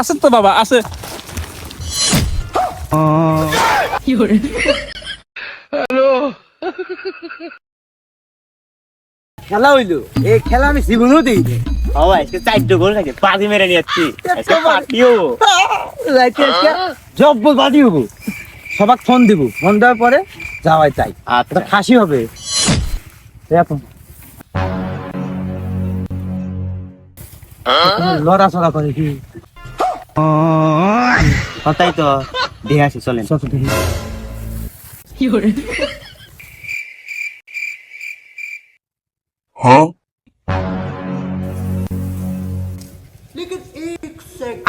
আছে তো বাবা আছে। খেলা হইল। এই খেলা আমি জীবনেও দিই বাবা আজকে চারটে গোল খাইছে পাতি মেরে নিয়ে যাচ্ছি আজকে পার্টিও রাইতে আজকে জব্বল বাদি হব। সবাক ফোন দিব। ফোন দেওয়ার পরে যাওয়াই চাই আচ্ছা। খাসি হবে। এখন লড়াচড়া করে কি? তাই তো। দেখে আসি চলেন। চল দেখি।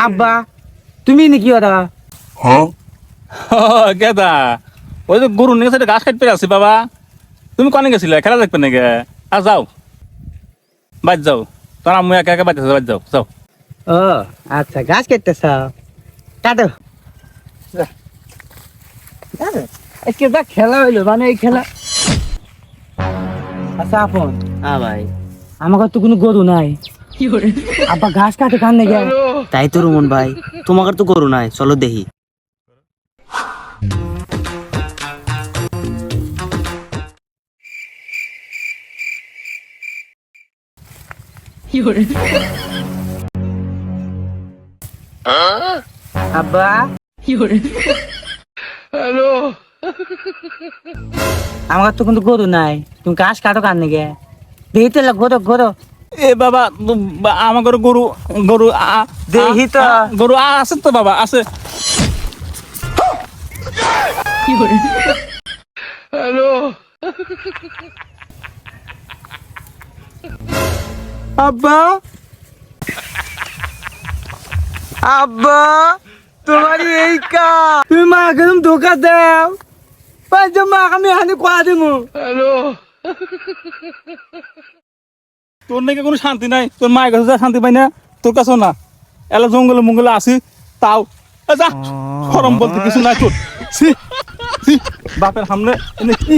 আব্বা তুমি নাকি ওরা? গেদা ওই যে গরু নিয়ে গেছে ঘাস কাটতে আছে বাবা। তুমি কনে গেছিলে? খেলা দেখবে নাকি? আর যাও। বাদ যাও। তোর আম্মু একা একা বাদ বাদ যাও যাও। ও আচ্ছা গাছ কেটেছ কাটো। আজকে যা খেলা হইল মানে এই খেলা। আচ্ছা আপন হ্যাঁ ভাই। আমাকে তো কোনো গরু নাই। আব্বা ঘাস কাটে কান নাকি তাই তো রুমন ভাই। তোমাকে তো গরু নাই চলো দেখি। আব্বা? আমার তো কোনো গরু নাই। তুমি ঘাস কাটো কান নাকি দেখি তো গরু গরু। এ বাবা আমার গরু গরু আ- আ- তো। আ- গরু আছে তো বাবা আছে। আব্বা। আব্বা তোমার এই কা তুমি মাকে তুমি ধোকা দাও। পাঁচ মা আমি হানি কোয়া দিমু? তোর নাকি কোনো শান্তি নাই? তোর মায়ের কাছে যা শান্তি পাই না তোর কাছেও না। এলা জঙ্গলে মঙ্গলে আসি তাও। যা খরম বলতে কিছু নাই তোর। ছি, ছি, বাপের সামনে এনে কি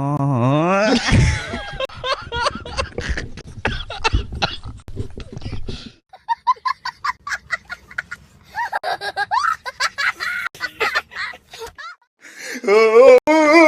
oh,